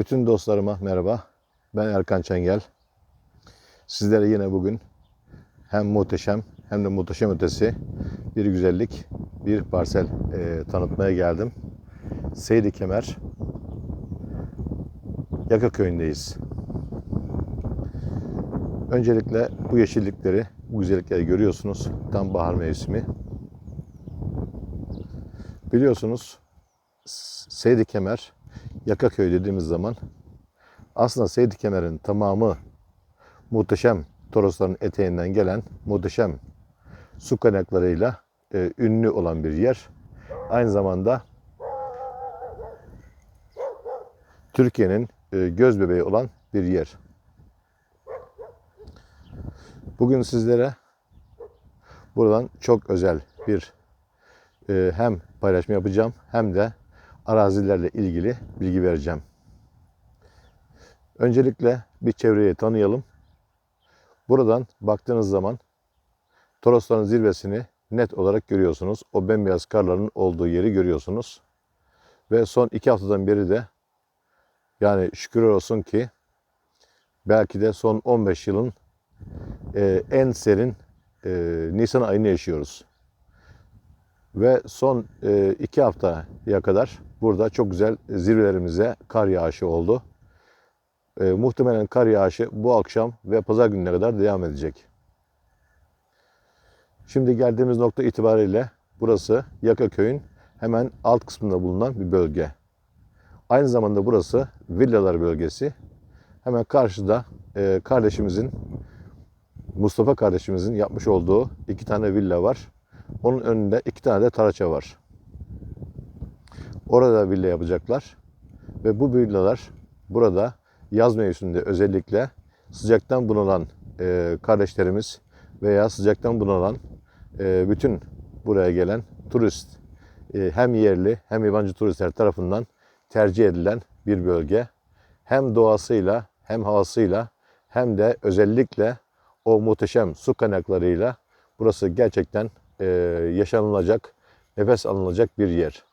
Bütün dostlarıma merhaba. Ben Erkan Çengel. Sizlere yine bugün hem muhteşem hem de muhteşem ötesi bir güzellik, bir parsel e, tanıtmaya geldim. Seydi Kemer, Yaka köyündeyiz. Öncelikle bu yeşillikleri, bu güzellikleri görüyorsunuz. Tam bahar mevsimi. Biliyorsunuz Seydi Kemer, Yakaköy dediğimiz zaman aslında Seydi Kemer'in tamamı muhteşem Torosların eteğinden gelen muhteşem su kaynaklarıyla e, ünlü olan bir yer. Aynı zamanda Türkiye'nin e, göz bebeği olan bir yer. Bugün sizlere buradan çok özel bir e, hem paylaşma yapacağım hem de arazilerle ilgili bilgi vereceğim. Öncelikle bir çevreyi tanıyalım. Buradan baktığınız zaman Torosların zirvesini net olarak görüyorsunuz. O bembeyaz karların olduğu yeri görüyorsunuz. Ve son iki haftadan beri de yani şükür olsun ki belki de son 15 yılın e, en serin e, Nisan ayını yaşıyoruz. Ve son e, iki haftaya kadar burada çok güzel zirvelerimize kar yağışı oldu. E, muhtemelen kar yağışı bu akşam ve pazar gününe kadar devam edecek. Şimdi geldiğimiz nokta itibariyle burası Yakaköy'ün hemen alt kısmında bulunan bir bölge. Aynı zamanda burası villalar bölgesi. Hemen karşıda e, kardeşimizin Mustafa kardeşimizin yapmış olduğu iki tane villa var. Onun önünde iki tane de taraça var. Orada villa yapacaklar. Ve bu villalar burada yaz mevsiminde özellikle sıcaktan bunalan e, kardeşlerimiz veya sıcaktan bunalan e, bütün buraya gelen turist e, hem yerli hem yabancı turistler tarafından tercih edilen bir bölge. Hem doğasıyla hem havasıyla hem de özellikle o muhteşem su kaynaklarıyla burası gerçekten e, yaşanılacak, nefes alınacak bir yer.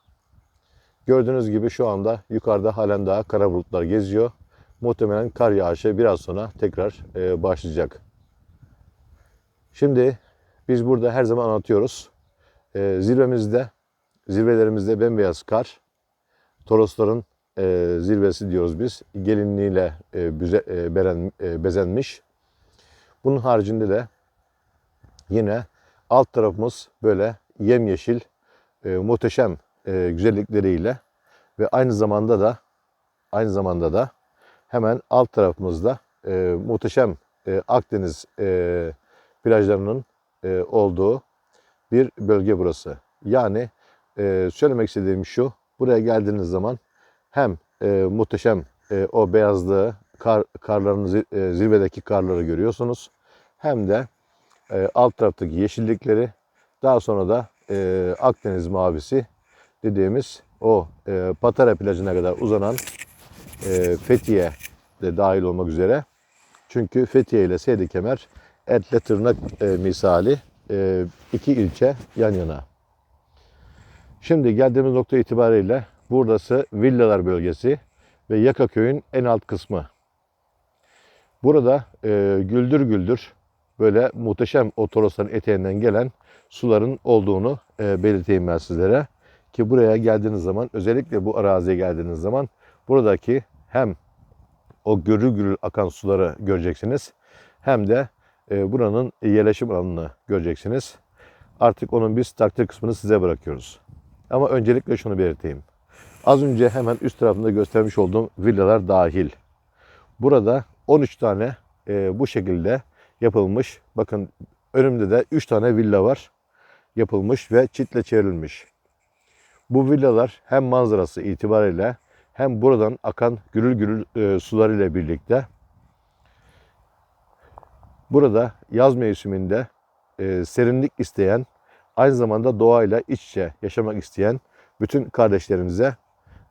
Gördüğünüz gibi şu anda yukarıda halen daha kara bulutlar geziyor. Muhtemelen kar yağışı biraz sonra tekrar e, başlayacak. Şimdi biz burada her zaman anlatıyoruz. E, zirvemizde, zirvelerimizde bembeyaz kar. Torosların e, zirvesi diyoruz biz. Gelinliğiyle e, büze, e, beren, e, bezenmiş. Bunun haricinde de yine alt tarafımız böyle yemyeşil, e, muhteşem e, güzellikleriyle ve aynı zamanda da aynı zamanda da hemen alt tarafımızda e, muhteşem e, Akdeniz e, plajlarının e, olduğu bir bölge burası. Yani e, söylemek istediğim şu, buraya geldiğiniz zaman hem e, muhteşem e, o beyazlığı, kar, karların e, zirvedeki karları görüyorsunuz. Hem de e, alt taraftaki yeşillikleri, daha sonra da e, Akdeniz mavisi dediğimiz o e, Patara plajına kadar uzanan e, Fethiye de dahil olmak üzere. Çünkü Fethiye ile Seydi Kemer etle tırnak e, misali e, iki ilçe yan yana. Şimdi geldiğimiz nokta itibariyle burası villalar bölgesi ve Yakaköy'ün en alt kısmı. Burada e, güldür güldür böyle muhteşem o eteğinden gelen suların olduğunu e, belirteyim ben sizlere. Ki buraya geldiğiniz zaman özellikle bu araziye geldiğiniz zaman buradaki hem o gürül gürül akan suları göreceksiniz hem de e, buranın yerleşim alanını göreceksiniz. Artık onun biz takdir kısmını size bırakıyoruz. Ama öncelikle şunu belirteyim. Az önce hemen üst tarafında göstermiş olduğum villalar dahil. Burada 13 tane e, bu şekilde yapılmış. Bakın önümde de 3 tane villa var. Yapılmış ve çitle çevrilmiş. Bu villalar hem manzarası itibariyle hem buradan akan gürül gürül e, sular ile birlikte burada yaz mevsiminde e, serinlik isteyen, aynı zamanda doğayla iç içe yaşamak isteyen bütün kardeşlerimize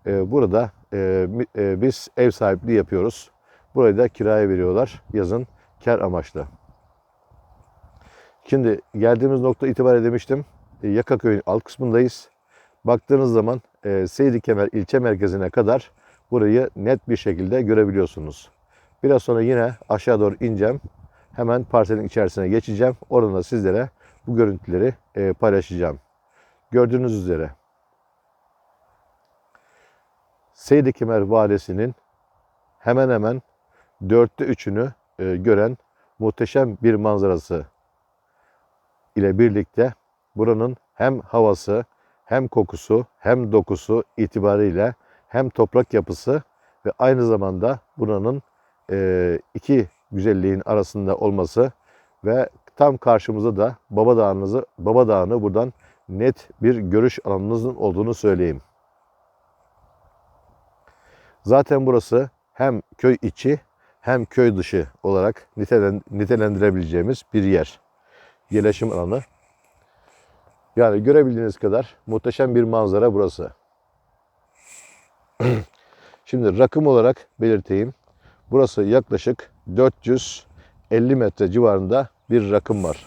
e, burada e, e, biz ev sahipliği yapıyoruz. Burayı da kiraya veriyorlar yazın kar amaçlı. Şimdi geldiğimiz nokta itibariyle demiştim. E, Yakaköy'ün alt kısmındayız. Baktığınız zaman e, Seydi Kemer ilçe merkezine kadar burayı net bir şekilde görebiliyorsunuz. Biraz sonra yine aşağı doğru ineceğim. Hemen parselin içerisine geçeceğim. Oradan da sizlere bu görüntüleri e, paylaşacağım. Gördüğünüz üzere Seydi Kemer Vadisi'nin hemen hemen dörtte üçünü e, gören muhteşem bir manzarası ile birlikte buranın hem havası hem kokusu hem dokusu itibariyle hem toprak yapısı ve aynı zamanda buranın e, iki güzelliğin arasında olması ve tam karşımızda da Baba Dağı'nızı Baba Dağı'nı buradan net bir görüş alanınızın olduğunu söyleyeyim. Zaten burası hem köy içi hem köy dışı olarak nitelen- nitelendirebileceğimiz bir yer. Yerleşim alanı. Yani görebildiğiniz kadar muhteşem bir manzara burası. Şimdi rakım olarak belirteyim. Burası yaklaşık 450 metre civarında bir rakım var.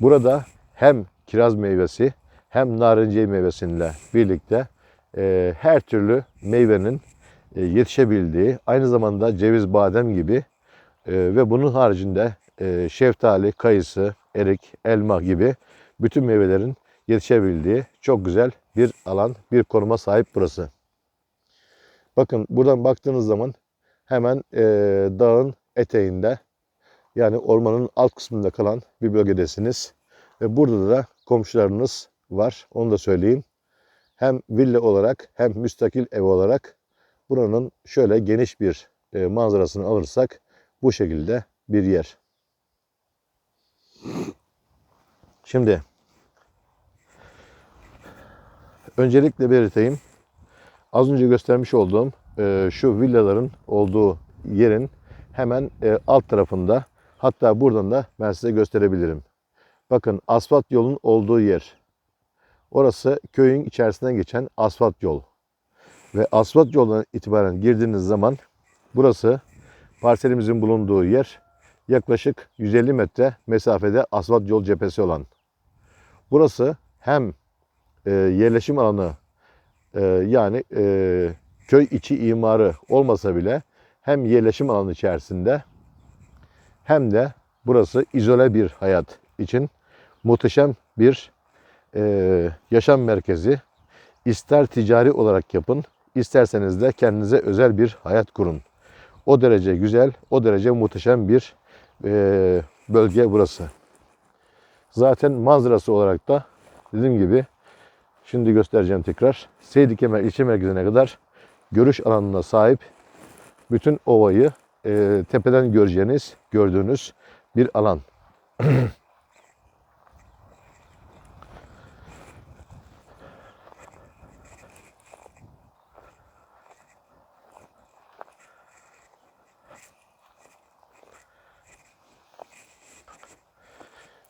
Burada hem kiraz meyvesi hem narenciye meyvesiyle birlikte e, her türlü meyvenin yetişebildiği, aynı zamanda ceviz, badem gibi e, ve bunun haricinde e, şeftali, kayısı, erik, elma gibi bütün meyvelerin yetişebildiği çok güzel bir alan, bir konuma sahip burası. Bakın buradan baktığınız zaman hemen e, dağın eteğinde yani ormanın alt kısmında kalan bir bölgedesiniz. Ve burada da komşularınız var. Onu da söyleyeyim. Hem villa olarak hem müstakil ev olarak buranın şöyle geniş bir e, manzarasını alırsak bu şekilde bir yer. Şimdi öncelikle belirteyim. Az önce göstermiş olduğum e, şu villaların olduğu yerin hemen e, alt tarafında hatta buradan da ben size gösterebilirim. Bakın asfalt yolun olduğu yer. Orası köyün içerisinden geçen asfalt yol. Ve asfalt yoldan itibaren girdiğiniz zaman burası parselimizin bulunduğu yer yaklaşık 150 metre mesafede asfalt yol cephesi olan. Burası hem e, yerleşim alanı e, yani e, köy içi imarı olmasa bile hem yerleşim alanı içerisinde hem de burası izole bir hayat için muhteşem bir e, yaşam merkezi. İster ticari olarak yapın, isterseniz de kendinize özel bir hayat kurun. O derece güzel, o derece muhteşem bir e, bölge burası. Zaten manzarası olarak da dediğim gibi şimdi göstereceğim tekrar. Seydi Kemer ilçe merkezine kadar görüş alanına sahip bütün ovayı e, tepeden göreceğiniz, gördüğünüz bir alan.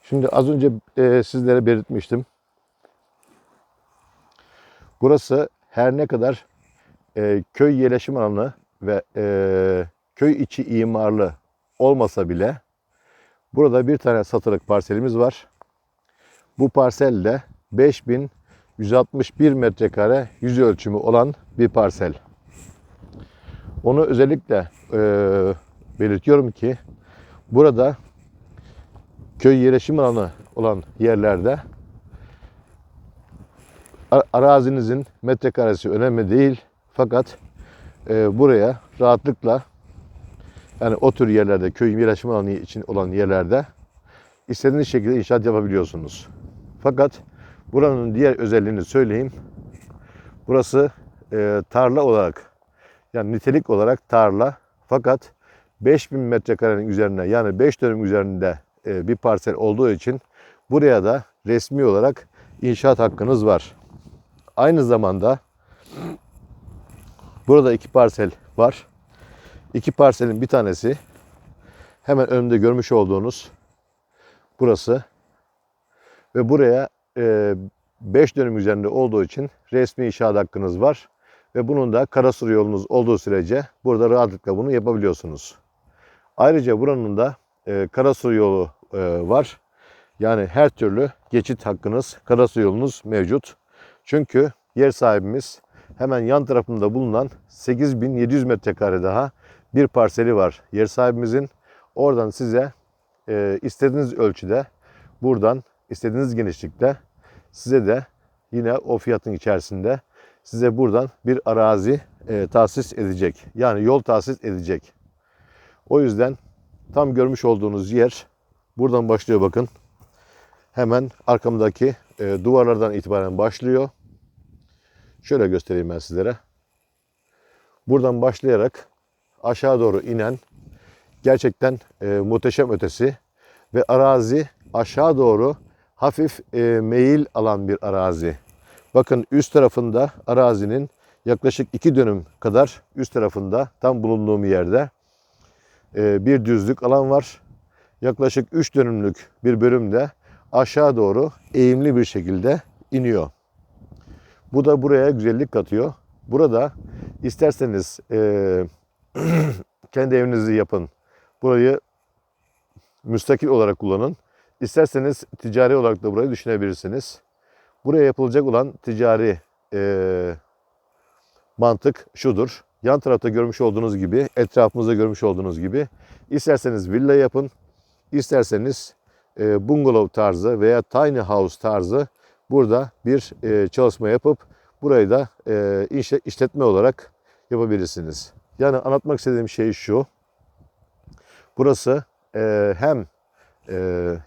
Şimdi az önce e, sizlere belirtmiştim. Burası her ne kadar e, köy yerleşim alanı ve e, köy içi imarlı olmasa bile burada bir tane satılık parselimiz var. Bu parselde 5161 metrekare yüz ölçümü olan bir parsel. Onu özellikle e, belirtiyorum ki burada köy yerleşim alanı olan yerlerde arazinizin metrekaresi önemli değil. Fakat e, buraya rahatlıkla yani o tür yerlerde köy yerleşim alanı için olan yerlerde istediğiniz şekilde inşaat yapabiliyorsunuz. Fakat buranın diğer özelliğini söyleyeyim. Burası e, tarla olarak yani nitelik olarak tarla fakat 5000 metrekarenin üzerine yani 5 dönüm üzerinde bir parsel olduğu için buraya da resmi olarak inşaat hakkınız var. Aynı zamanda burada iki parsel var. İki parselin bir tanesi hemen önümde görmüş olduğunuz burası ve buraya 5 dönüm üzerinde olduğu için resmi inşaat hakkınız var ve bunun da karasur yolunuz olduğu sürece burada rahatlıkla bunu yapabiliyorsunuz. Ayrıca buranın da e, yolu e, var. Yani her türlü geçit hakkınız, karasur yolunuz mevcut. Çünkü yer sahibimiz hemen yan tarafında bulunan 8700 metrekare daha bir parseli var yer sahibimizin. Oradan size e, istediğiniz ölçüde buradan istediğiniz genişlikte size de yine o fiyatın içerisinde size buradan bir arazi e, tahsis edecek. Yani yol tahsis edecek. O yüzden tam görmüş olduğunuz yer buradan başlıyor bakın. Hemen arkamdaki e, duvarlardan itibaren başlıyor. Şöyle göstereyim ben sizlere. Buradan başlayarak aşağı doğru inen gerçekten e, muhteşem ötesi ve arazi aşağı doğru hafif e, meyil alan bir arazi. Bakın üst tarafında arazinin yaklaşık iki dönüm kadar üst tarafında tam bulunduğum yerde e, bir düzlük alan var. Yaklaşık 3 dönümlük bir bölümde aşağı doğru eğimli bir şekilde iniyor. Bu da buraya güzellik katıyor. Burada isterseniz e, kendi evinizi yapın. Burayı müstakil olarak kullanın. İsterseniz ticari olarak da burayı düşünebilirsiniz. Buraya yapılacak olan ticari e, mantık şudur. Yan tarafta görmüş olduğunuz gibi, etrafımızda görmüş olduğunuz gibi isterseniz villa yapın, isterseniz e, bungalov tarzı veya tiny house tarzı burada bir e, çalışma yapıp burayı da e, işletme olarak yapabilirsiniz. Yani anlatmak istediğim şey şu. Burası e, hem e,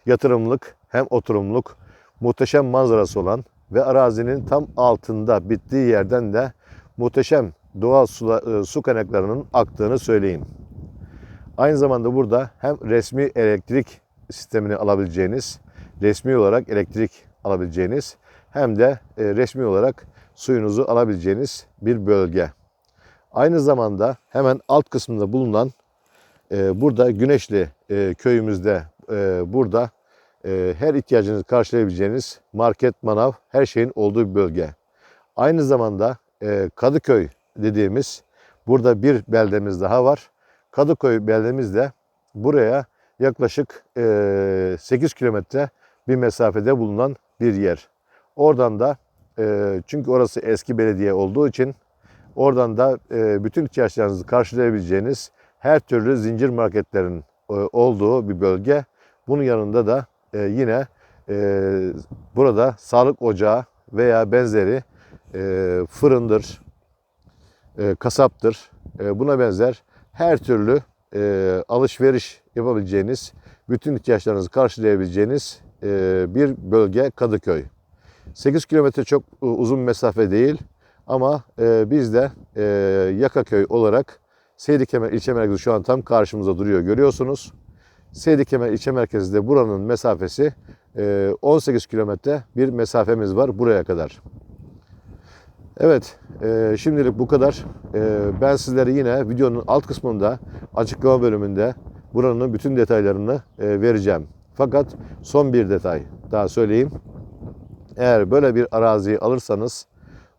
yatırımlık hem oturumluk muhteşem manzarası olan ve arazinin tam altında bittiği yerden de muhteşem doğal su, su kaynaklarının aktığını söyleyeyim. Aynı zamanda burada hem resmi elektrik sistemini alabileceğiniz, resmi olarak elektrik alabileceğiniz hem de e, resmi olarak suyunuzu alabileceğiniz bir bölge. Aynı zamanda hemen alt kısmında bulunan e, burada Güneşli e, köyümüzde burada her ihtiyacınızı karşılayabileceğiniz market, manav her şeyin olduğu bir bölge. Aynı zamanda Kadıköy dediğimiz burada bir beldemiz daha var. Kadıköy beldemiz de buraya yaklaşık e, 8 kilometre bir mesafede bulunan bir yer. Oradan da çünkü orası eski belediye olduğu için oradan da bütün ihtiyaçlarınızı karşılayabileceğiniz her türlü zincir marketlerin olduğu bir bölge. Bunun yanında da yine burada sağlık ocağı veya benzeri fırındır, kasaptır. Buna benzer her türlü e, alışveriş yapabileceğiniz, bütün ihtiyaçlarınızı karşılayabileceğiniz e, bir bölge Kadıköy. 8 kilometre çok e, uzun mesafe değil ama e, biz de e, Yakaköy olarak Seydikemer ilçe merkezi şu an tam karşımıza duruyor görüyorsunuz. Seydikemer ilçe merkezi de buranın mesafesi e, 18 kilometre bir mesafemiz var buraya kadar. Evet, e, şimdilik bu kadar. E, ben sizlere yine videonun alt kısmında açıklama bölümünde buranın bütün detaylarını e, vereceğim. Fakat son bir detay daha söyleyeyim. Eğer böyle bir araziyi alırsanız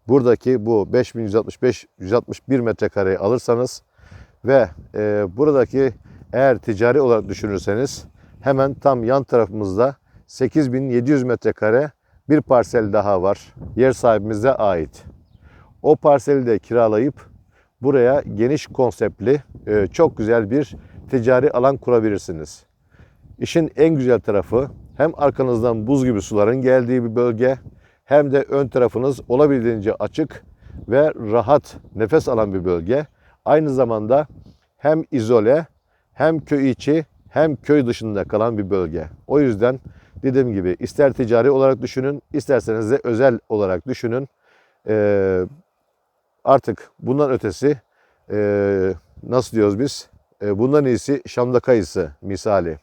buradaki bu 5165 161 metrekareyi alırsanız ve e, buradaki eğer ticari olarak düşünürseniz hemen tam yan tarafımızda 8700 metrekare bir parsel daha var. Yer sahibimize ait. O parseli de kiralayıp buraya geniş konseptli e, çok güzel bir ticari alan kurabilirsiniz. İşin en güzel tarafı hem arkanızdan buz gibi suların geldiği bir bölge hem de ön tarafınız olabildiğince açık ve rahat nefes alan bir bölge. Aynı zamanda hem izole hem köy içi hem köy dışında kalan bir bölge. O yüzden dediğim gibi ister ticari olarak düşünün isterseniz de özel olarak düşünün. Ee, artık bundan ötesi e, nasıl diyoruz biz? E, bundan iyisi Şam'da kayısı misali.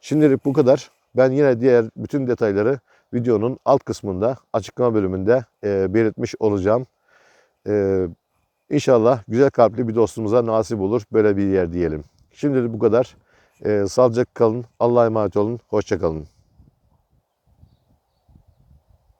Şimdilik bu kadar. Ben yine diğer bütün detayları videonun alt kısmında açıklama bölümünde e, belirtmiş olacağım. E, inşallah güzel kalpli bir dostumuza nasip olur böyle bir yer diyelim. Şimdilik bu kadar. E, sağlıcakla kalın. Allah'a emanet olun. Hoşçakalın.